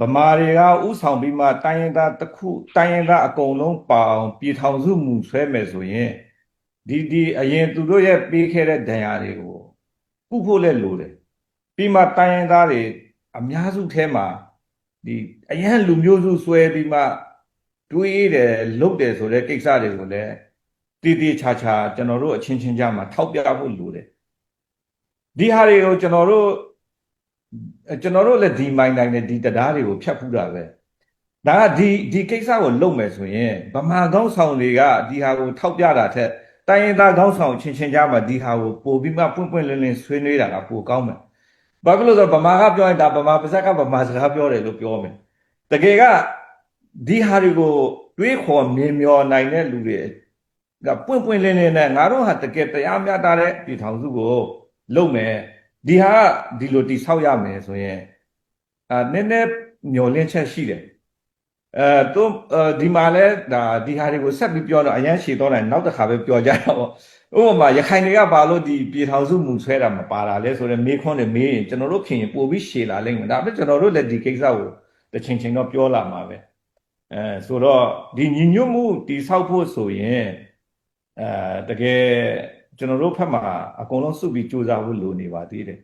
ဗမာတွေကဥဆောင်ပြီးမှတိုင်းရင်းသားတစ်ခုတိုင်းရင်းသားအကုန်လုံးပါအောင်ပြည်ထောင်စုမူဆွဲမယ်ဆိုရင်ဒီဒီအရင်သူတို့ရဲ့ပေးခဲ့တဲ့ဒဏ်ရာတွေကိုကုဖို့လည်းလိုတယ်ပြီးမှတိုင်းရင်းသားတွေအများစုထဲမှာဒီအရင်လူမျိုးစုဆွဲပြီးမှတွေးတယ်လုတ်တယ်ဆိုတဲ့ကိစ္စတွေကိုလည်းတည်တည်ချာချာကျွန်တော်တို့အချင်းချင်းကြားမှာထောက်ပြဖို့လိုတယ်ဒီဟာတွေကိုကျွန်တော်တို့အဲ ကျွန်တော်တို့လည်းဒီမိုင်းတိုင်းနဲ့ဒီတရားတွေကိုဖြတ်ဖူးတာပဲဒါကဒီဒီကိစ္စကိုလုပ်မယ်ဆိုရင်ဗမာကောင်းဆောင်တွေကဒီဟာကိုထောက်ပြတာထက်တိုင်းရင်းသားကောင်းဆောင်ချင်းချင်းကြားမှာဒီဟာကိုပို့ပြီးမှပွင့်ပွင့်လင်းလင်းဆွေးနွေးတာကပိုကောင်းမယ်ဘာဖြစ်လို့လဲဆိုတော့ဗမာကပြောရင်ဒါဗမာပါဇက်ကဗမာစကားပြောတယ်လို့ပြောမယ်တကယ်ကဒီဟာတွေကိုတွေးခေါ်မြင်မျောနိုင်တဲ့လူတွေကပွင့်ပွင့်လင်းလင်းနဲ့ငါတို့ဟာတကယ်တရားမျှတတဲ့ပြည်ထောင်စုကိုလုပ်မယ် ဒီဟာကဒီလိုတိဆောက်ရမယ်ဆိုရင်အာနည်းနည်းမျောလင့်ချက်ရှိတယ်အဲသူအဲဒီမှာလဲဒါဒီဟာတွေကိုဆက်ပြီးပြောတော့အရန်ရှည်တော့တယ်နောက်တစ်ခါပဲပြောကြတာပေါ့ဥပမာရခိုင်တွေကဘာလို့ဒီပြည်ထောင်စုမူဆွဲတာမပါတာလဲဆိုတော့မေးခွန်းတွေမေးရင်ကျွန်တော်တို့ခင်ရင်ပို့ပြီးရှည်လာလိမ့်မယ်ဒါပေမဲ့ကျွန်တော်တို့လည်းဒီကိစ္စကိုတစ်ချိန်ချိန်တော့ပြောလာမှာပဲအဲဆိုတော့ဒီညီညွတ်မှုတိဆောက်ဖို့ဆိုရင်အဲတကယ် ကျွန်တော်တို့ဖက်မှာအကုန်လုံးစုပြီးစူးစမ်းဖို့လိုနေပါသေးတယ်